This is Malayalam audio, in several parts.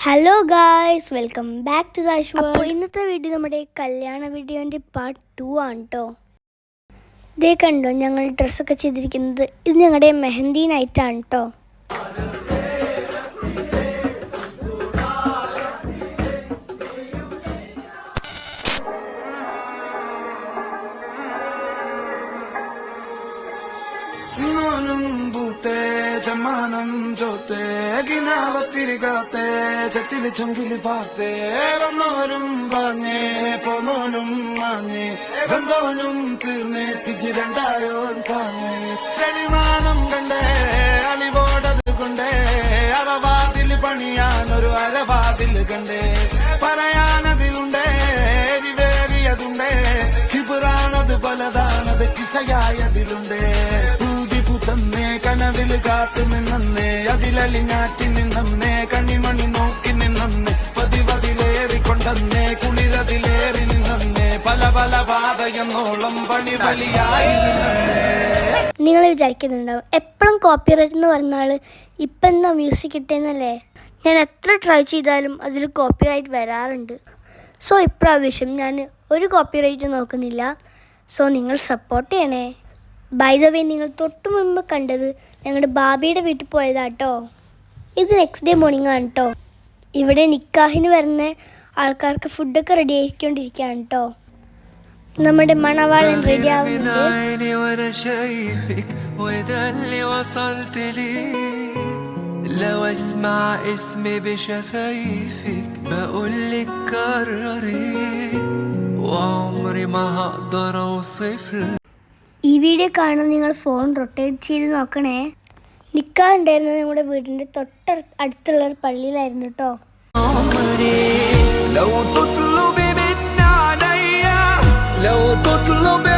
Hello guys welcome back to Sash അപ്പോൾ ഇന്നത്തെ വീഡിയോ നമ്മുടെ കല്യാണ വീഡിയോന്റെ പാർട്ട് ടു ആണ് കേട്ടോ ഇതേ കണ്ടോ ഞങ്ങൾ ഡ്രസ്സൊക്കെ ചെയ്തിരിക്കുന്നത് ഇത് ഞങ്ങളുടെ മെഹന്തി ആണ് കേട്ടോ ചമ്മാനം ചോത്തേ കിനാവത്തിരികാത്തേ ചെത്തിൽ ചൊങ്കിൽ പാർത്തേ വന്നോരും പാഞ്ഞേ പോന്നോനും മാഞ്ഞേ വന്നോനും തീർന്നേ തിരിച്ച് രണ്ടായോൻ കാഞ്ഞേ തെളിമാനം കണ്ടേ അളിവോടത് കൊണ്ടേ അറവാതിൽ പണിയാനൊരു അരവാതിൽ കണ്ടേ. പറയാനതിലുണ്ടേ എരിവേറിയതുണ്ടേ കിബിറാണത് പലതാണത് കിസയായതിലുണ്ടേ. ഊതി പുതന്നേ കനവിൽ കാത്തു നിന്നേ അതിലലിഞ്ഞാറ്റി നിന്നേ കണിമണി നോക്കി നിന്നേ പതിവതിലേറിക്കൊണ്ടന്നേ കുളിരതിലേറി നിന്നേ പല പല പാതയെന്നോളം പണി വലിയായി നിങ്ങൾ വിചാരിക്കുന്നുണ്ടാവും എപ്പോഴും കോപ്പിറൈറ്റ് എന്ന് പറഞ്ഞാൽ ഇപ്പം എന്താ മ്യൂസിക് കിട്ടിയെന്നല്ലേ ഞാൻ എത്ര ട്രൈ ചെയ്താലും അതിൽ കോപ്പിറൈറ്റ് വരാറുണ്ട്. സോ ഇപ്രാവശ്യം ഞാൻ ഒരു കോപ്പിറൈറ്റ് നോക്കുന്നില്ല. സോ നിങ്ങൾ സപ്പോർട്ട് ചെയ്യണേ. ബൈ ദ വേ നിങ്ങൾ തൊട്ട് മുമ്പ് കണ്ടത് ഞങ്ങളുടെ ബാബിയുടെ വീട്ടിൽ പോയതാട്ടോ ഇത് നെക്സ്റ്റ് ഡേ മോർണിംഗ് ആണ് കേട്ടോ ഇവിടെ നിക്കാഹിന് വരുന്ന ആൾക്കാർക്ക് ഫുഡൊക്കെ റെഡി ആയിക്കൊണ്ടിരിക്കുകയാണ് കേട്ടോ നമ്മുടെ മണവാളൻ റെഡി من ആവുന്നുണ്ട് عيني وانا شايفك وده اللي وصلت ليه لو اسمع اسمي بشفايفك بقولك كرري وعمري ما هقدر اوصفلك ഈ വീഡിയോ കാണുന്ന നിങ്ങൾ ഫോൺ റൊട്ടേറ്റ് ചെയ്ത് നോക്കണേ നിൽക്കാൻ ഉണ്ടായിരുന്നത് നമ്മുടെ വീടിൻ്റെ തൊട്ട അടുത്തുള്ള ഒരു പള്ളിയിലായിരുന്നു കേട്ടോ عمري لو تطلبي مني عليا لو تطلبي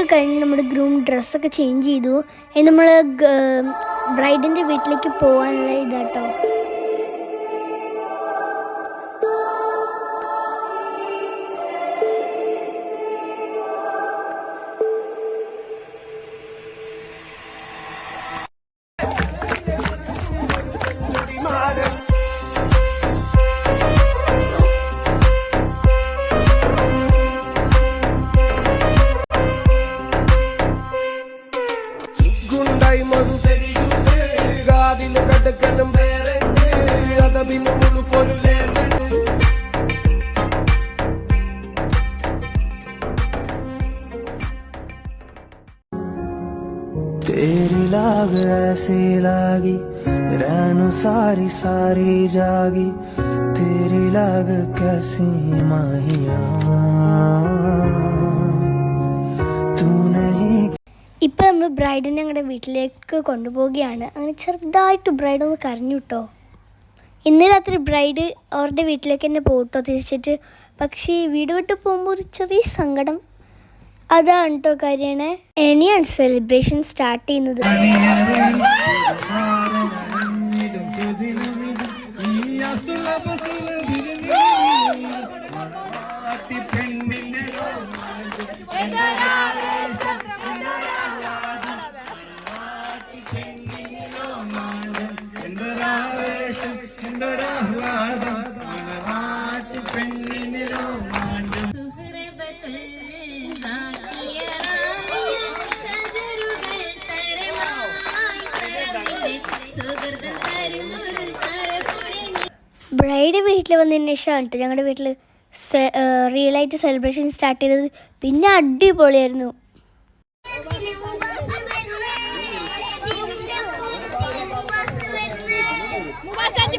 നിക്കാഹൊക്കെ കഴിഞ്ഞ് നമ്മുടെ ഗ്രൂം ഡ്രസ്സൊക്കെ ചേഞ്ച് ചെയ്തു. നമ്മൾ ബ്രൈഡിന്റെ വീട്ടിലേക്ക് പോകാനുള്ള ഇതാട്ടോ. അതതിന് മുഴുപ്പൊരു ലേസുണ്ട് तेरी लाग ऐसी लागी रैन सारी सारी जागी तेरी लाग कैसी माहिया तू नहीं ഇപ്പം നമ്മൾ ബ്രൈഡിനെ ഞങ്ങളുടെ വീട്ടിലേക്ക് കൊണ്ടുപോവുകയാണ് അങ്ങനെ ചെറുതായിട്ട് ബ്രൈഡ് ഒന്ന് കരഞ്ഞു കേട്ടോ ഇന്ന് രാത്രി ബ്രൈഡ് അവരുടെ വീട്ടിലേക്ക് തന്നെ പോട്ടോ തിരിച്ചിട്ട്. പക്ഷേ വീട് വിട്ട് പോകുമ്പോൾ ഒരു ചെറിയ സങ്കടം. അതാണ് കേട്ടോ കാര്യമാണ് ഇനിയാണ് സെലിബ്രേഷൻ സ്റ്റാർട്ട് ചെയ്യുന്നത്. സുഹൃബത്തുൽ ബ്രൈഡ് വീട്ടിൽ വന്നതിന് ശേഷമാണ് ഞങ്ങളുടെ വീട്ടിൽ റിയൽ ആയിട്ട് സെലിബ്രേഷൻ സ്റ്റാർട്ട് ചെയ്തത്. പിന്നെ അടിപൊളിയായിരുന്നു. മുബാസിന്റെ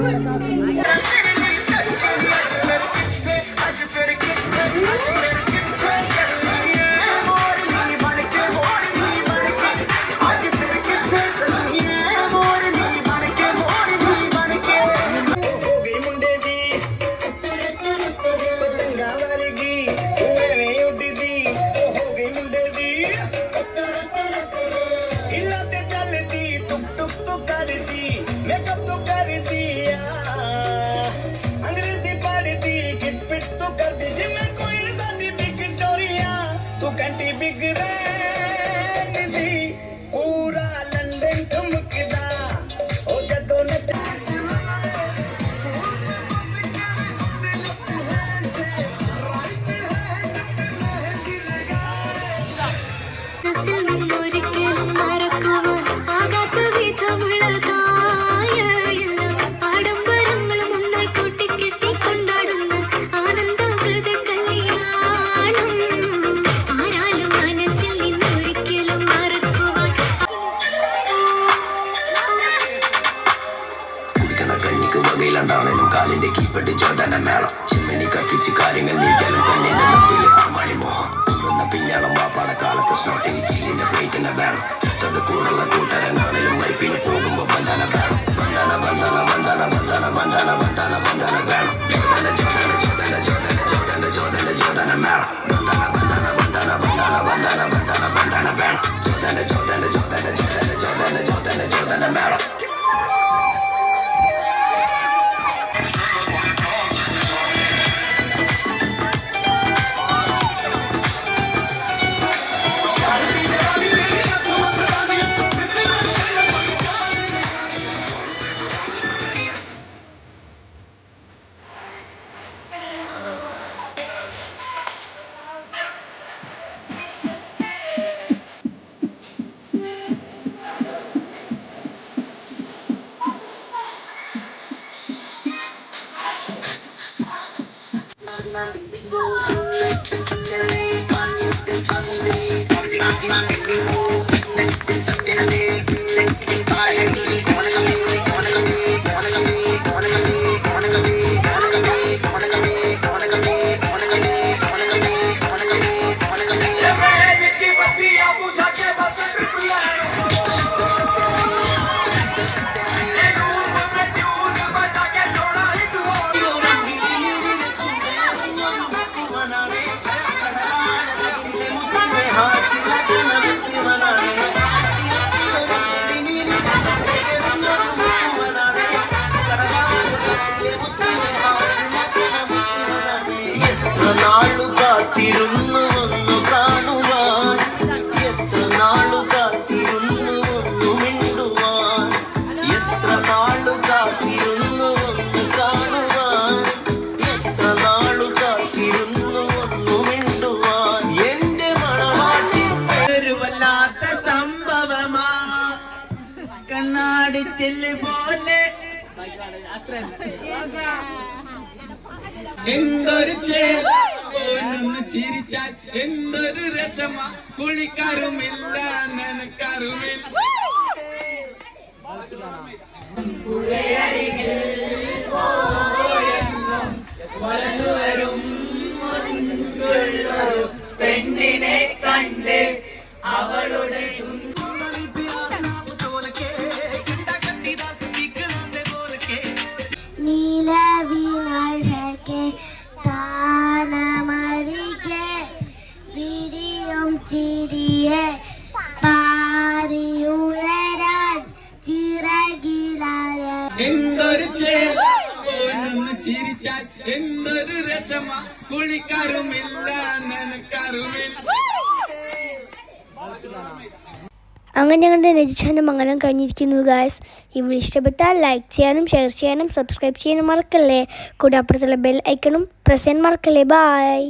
കനവുണ്ടെങ്കിൽ സഭയിലുണ്ടാവണം കാലിന്റെ കീപ്പട്ട് ചോദനം വേണം ചിമ്മനി കത്തിച്ച് കാര്യങ്ങൾ നീക്കാനും പെണ്ണിന്റെ മുമ്പിൽ അമ്മായി മോഹം. തുന്നുന്ന പിന്നാളം വാപ്പാട കാലത്ത് സ്നോട്ടിന് ചില്ലിന്റെ പ്ലേറ്റിനെ വേണം. ചുറ്റത് കൂടുള്ള കൂട്ടരങ്ങാണേലും മരിപ്പിന് പോകുമ്പോ ബന്ധന വേണം. ബന്ധന ബന്ധന ബന്ധന ബന്ധന ബന്ധന ബന്ധന ബന്ധന വേണം. ചോദന ചോദന ചോദന ചോദന ചോദന ചോദന ചോദന വേണം Thank you. എന്തൊരു ചേർന്ന് ചിരിച്ചാൽ എന്തൊരു രസമ? കുളിക്കാറുമില്ല നനക്കാറുമില്ല. നീലവിനഴകെ എന്തൊരു ചിരിച്ചാൽ എന്തൊരു രസമ? കുളിക്കാറുമില്ല അങ്ങനെ ഞങ്ങളുടെ രജിച്ചാന്റെ മംഗലം കഴിഞ്ഞിരിക്കുന്നു ഗായ്സ് ഇവിടെ ഇഷ്ടപ്പെട്ടാൽ ലൈക്ക് ചെയ്യാനും ഷെയർ ചെയ്യാനും സബ്സ്ക്രൈബ് ചെയ്യാനും മറക്കല്ലേ? കൂടെ അപ്പുറത്തുള്ള ബെൽ ഐക്കണും പ്രസ് ചെയ്യാൻ മറക്കല്ലേ? ബായ്